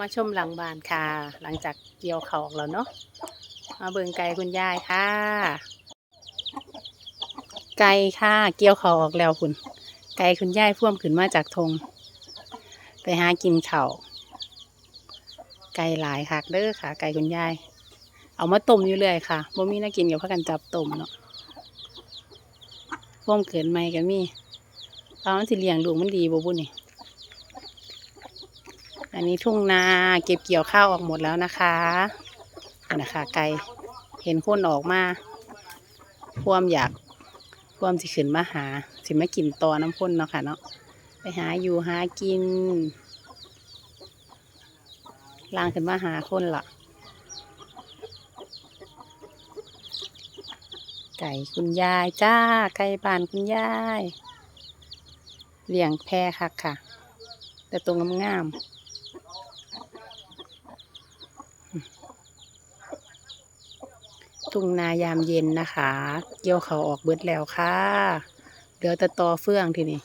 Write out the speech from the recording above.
มาชมหลังบ้านค่ะ หลังจากเกี่ยวเขาออกแล้วเนาะมาเบิ่งไก่คุณยายค่ะ ไก่ค่ะ เกี่ยวเขาออกแล้วคุณ ไก่คุณยายพ่วมขึ้นมาจากทง ไปหากินเขาวไก่หลายคักเด้อค่ะ ไก่คุณยาย เอามาต้มอยู่เรื่อยค่ะบ่มีน่ากินกับพักกันจับต้มเนาะพ่วมเกินไม่ก็มีเอามันสิเลี้ยงลูกมันดีบ่บุญนี่ อันนี้ทุ่งนาเก็บเกี่ยวข้าวออกหมดแล้วนะคะนะคะไก่เห็นคนออกมาควมอยากควมสิขึ้นมาหา สิมากินตอน้ำพ่นเนาะค่ะเนาะไปหาอยู่หากินล่างขึ้นมาหาคนละไก่คุณยายจ้า ไก่บ้านคุณยายเลี้ยงแพะค่ะค่ะ แต่ตรงงามๆ ทุ่งนายามเย็นนะคะ เกี่ยวเขาออกเบิดแล้วค่ะ เหลือแต่ตอเฟื่องทีนี้